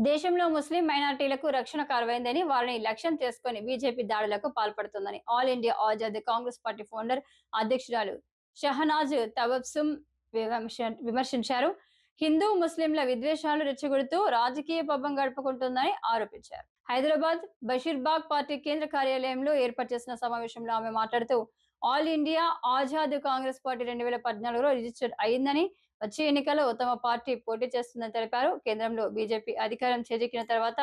దేశంలో ముస్లిం మైనార్టీలకు రక్షణ కరువైందని వారిని లక్ష్యం చేసుకుని బీజేపీ దాడులకు పాల్పడుతుందని All India Azad Congress Party founder అధ్యక్షురాలు షహనాజ్ తబస్సుం విమర్శ- విమర్శించారు. హిందూ ముస్లింల విద్వేషాలు రెచ్చగొడుతూ రాజకీయ పబ్బం గడుపుకుంటుందని ఆరోపించారు. హైదరాబాద్ బషీర్బాగ్ పార్టీ కేంద్ర కార్యాలయంలో ఏర్పాటు చేసిన సమావేశంలో ఆమె మాట్లాడుతూ All India Azad Congress Party రెండు వేల పద్నాలుగులో రిజిస్టర్ అయిందని వచ్చే ఎన్నికల్లో తమ పార్టీ పోటీ చేస్తుందని తెలిపారు. కేంద్రంలో బీజేపీ అధికారం చేజిక్కిన తర్వాత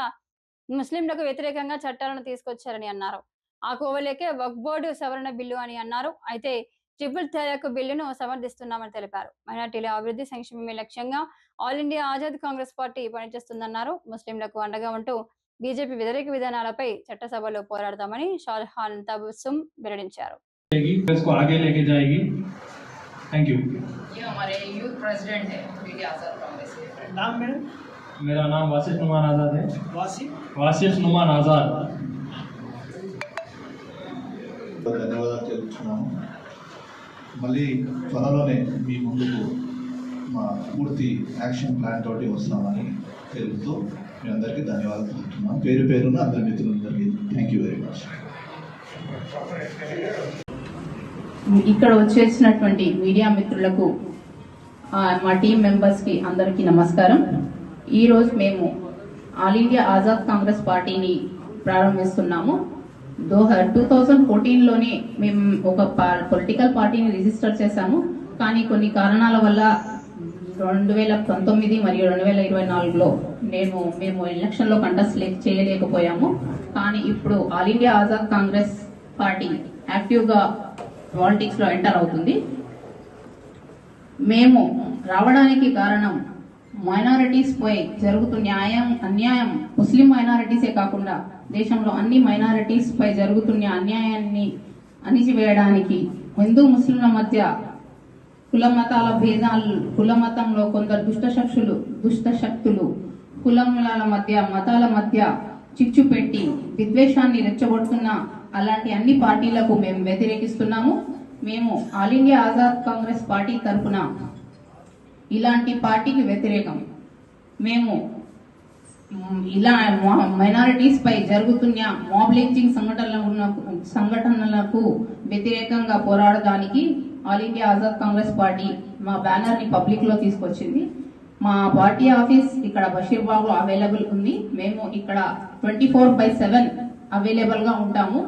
ముస్లింలకు వ్యతిరేకంగా చట్టాలను తీసుకొచ్చారని అన్నారు. ఆ కోవలేకే వక్ బోర్డు సవరణ బిల్లు అని అన్నారు. అయితే ట్రిపుల్ తెరకు బిల్లును సమర్థిస్తున్నామని తెలిపారు. మైనార్టీల అభివృద్ధి సంక్షేమమే లక్ష్యంగా All India Azad Congress Party పనిచేస్తుందన్నారు. ముస్లింలకు అండగా ఉంటూ బీజేపీ వ్యతిరేక విధానాలపై చట్టసభలో పోరాడతామని షాజహాన్ తబుసుం వెల్లడించారు. इसको आगे लेके जाएगी थैंक यू ये हमारे यूथ प्रेसिडेंट है पीडी आजाद कांग्रेस के नाम मैडम मेरा नाम वासिफ नुमान आज़ाद है वासी वासिफ नुमान आज़ाद ధన్యవాదాలు తెలుపుతున్నాము మళ్ళీ త్వరలోనే మీ ముందుకు మా పూర్తి యాక్షన్ ప్లాన్ తోటి వస్తామని తెలుపుతూ మీ అందరికీ ధన్యవాదాలు తెలుపుతున్నాం పేరు పేరున అందరి మిత్రులందరికీ థ్యాంక్ యూ వెరీ మచ్ ఇక్కడ వచ్చేసినటువంటి మీడియా మిత్రులకు మా టీం మెంబర్స్కి అందరికీ నమస్కారం. ఈరోజు మేము ఆల్ ఇండియా ఆజాద్ కాంగ్రెస్ పార్టీని ప్రారంభిస్తున్నాము. దో టూ థౌజండ్ ఫోర్టీన్లోనే మేము ఒక పొలిటికల్ పార్టీని రిజిస్టర్ చేశాము. కానీ కొన్ని కారణాల వల్ల రెండు వేల పంతొమ్మిది మరియు రెండు వేల ఇరవై నాలుగులో నేను మేము ఎలక్షన్లో కంటెస్ట్ చేయలేకపోయాము. కానీ ఇప్పుడు All India Azad Congress Party యాక్టివ్గా పాలిటిక్స్లో ఎంటర్ అవుతుంది. మేము రావడానికి కారణం మైనారిటీస్ పై జరుగుతున్న న్యాయం అన్యాయం ముస్లిం మైనారిటీసే కాకుండా దేశంలో అన్ని మైనారిటీస్ పై జరుగుతున్న అన్యాయాన్ని అణిచివేయడానికి హిందూ ముస్లింల మధ్య కుల మతాల భేదాలు కుల మతంలో కొందరు దుష్ట శక్తులు దుష్ట శక్తులు కులముల మధ్య మతాల మధ్య చిచ్చు పెట్టి విద్వేషాన్ని రెచ్చగొడుతున్న అలాంటి అన్ని పార్టీలకు మేము వ్యతిరేకిస్తున్నాము. మేము All India Azad Congress Party తరఫున ఇలాంటి పార్టీకి వ్యతిరేకం. మేము ఇలా మైనారిటీస్ పై జరుగుతున్న మాబ్ లించింగ్ సంఘటనలకు సంఘటనలకు వ్యతిరేకంగా పోరాడడానికి All India Azad Congress Party మా బ్యానర్ని పబ్లిక్లో తీసుకొచ్చింది. మా పార్టీ ఆఫీస్ ఇక్కడ బషీర్బాగ్లో అవైలబుల్ ఉంది. మేము ఇక్కడ ట్వంటీ ఫోర్ బై సెవెన్ అవైలబుల్గా ఉంటాము.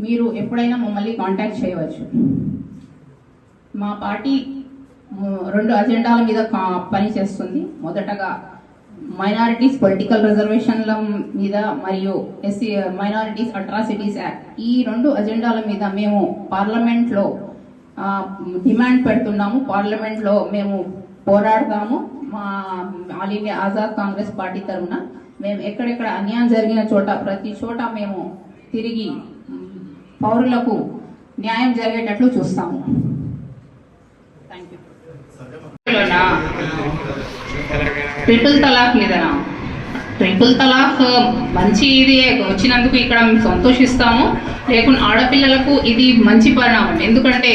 మీరు ఎప్పుడైనా మమ్మల్ని కాంటాక్ట్ చేయవచ్చు. మా పార్టీ రెండు అజెండాల మీద కా- పనిచేస్తుంది మొదటగా మైనారిటీస్ పొలిటికల్ రిజర్వేషన్ల మీద మరియు ఎస్సీ మైనారిటీస్ అట్రాసిటీస్ యాక్ట్ ఈ రెండు అజెండాల మీద మేము పార్లమెంట్లో డిమాండ్ పెడుతున్నాము. పార్లమెంట్లో మేము పోరాడతాము. మా All India Azad Congress Party తరఫున మేము ఎక్కడెక్కడ అన్యాయం జరిగిన చోట ప్రతి చోట మేము తిరిగి పౌరులకు న్యాయం జరిగేటట్లు చూస్తాము. ట్రిపుల్ తలాక్ మీదనా ట్రిపుల్ తలాక్ మంచి ఇది వచ్చినందుకు ఇక్కడ మేము సంతోషిస్తాము. లేకుండా ఆడపిల్లలకు ఇది మంచి పరిణామం. ఎందుకంటే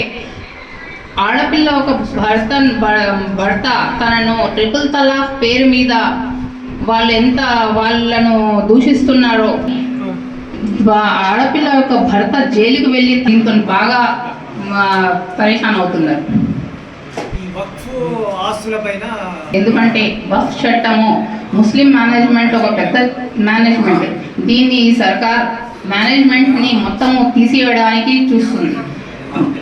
ఆడపిల్ల ఒక భర్త భర్త తనను ట్రిపుల్ తలాక్ పేరు మీద వాళ్ళు ఎంత వాళ్ళను దూషిస్తున్నారో ఆడపిల్ల యొక్క భర్త జైలుకి వెళ్ళి దీంతో బాగా ఆ, పరేషాన్ అవుతున్నారు. ఎందుకంటే వక్ఫ్ చట్టము ముస్లిం మేనేజ్మెంట్ ఒక పెద్ద మేనేజ్మెంట్. దీన్ని సర్కార్ మేనేజ్మెంట్ని మొత్తము తీసివేయడానికి చూస్తుంది.